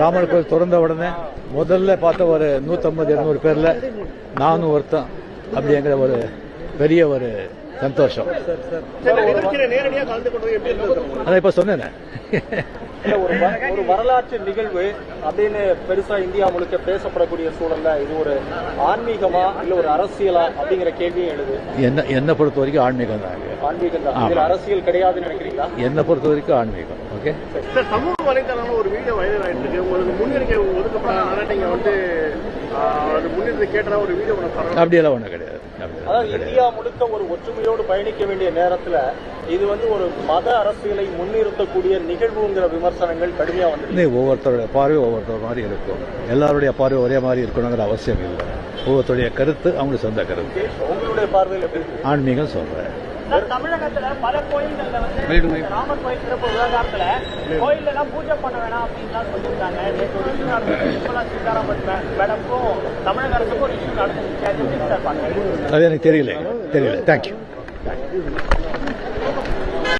ராமர் கோயில் திறந்த உடனே முதல்ல பார்த்த ஒரு நூற்றம்பது இருநூறு பேரில் நானும் ஒருத்தன். அப்படிங்கிற ஒரு பெரிய ஒரு சந்தோஷம். அதான் இப்போ சொன்னேனே. ஒரு வரலாற்று நிகழ்வு அப்படின்னு பெருசா இந்தியா முழுக்க பேசப்படக்கூடிய சூழல்ல இது ஒரு ஆன்மீகமா இல்ல ஒரு அரசியலா அப்படிங்கிற கேள்வியும் எழுது. என்ன என்னை பொறுத்த வரைக்கும் ஆன்மீகம் தான் ஆன்மீகம் தான் அரசியல் கிடையாதுன்னு நினைக்கிறீங்களா? என்னை பொறுத்த வரைக்கும் ஆன்மீகம். ஓகே. சார் சமூக வலைதளம்ல ஒரு வீடியோ வைரல் ஆயிட்டு இருக்கு உங்களுக்கு முன்னிருக்கை ஒதுக்கப்படாத நீங்க வந்து முன்னிறுத்தி கேட்டதா ஒரு வீடியோ ஒன்று அப்படியெல்லாம் ஒன்றும் கிடையாது. அதாவது. இந்தியா முழுக்க ஒரு ஒற்றுமையோடு பயணிக்க வேண்டிய நேரத்துல இது வந்து ஒரு மத அரசியலை முன்னிறுத்தக்கூடிய நிகழ்வுங்கிற விமர்சனங்கள் கடுமையா வந்து இது ஒவ்வொருத்தருடைய பார்வை ஒவ்வொருத்தர் மாதிரி இருக்கும். எல்லாருடைய பார்வை ஒரே மாதிரி இருக்கணுங்கிற அவசியம் இல்லை. ஒவ்வொருத்தருடைய கருத்து அவங்களுக்கு சொந்த கருத்து. உங்களுடைய பார்வையில் எப்படி இருக்கு? ஆன்மீகம் சொல்றேன். தமிழகத்துல பல கோயில்கள்ல வந்து ராமர் கோயில் சிறப்பு விவகாரத்துல கோயில்ல எல்லாம் பூஜை பண்ண வேணாம் அப்படின்னு சொல்லியிருக்காங்க. நடந்துச்சு. நிர்மலா சீதாராமன் மேடம்க்கும் தமிழக அரசுக்கும் ஒரு இஷ்யூ நடந்துச்சு. அது எனக்கு தெரியல. தெரியல. தேங்க்யூ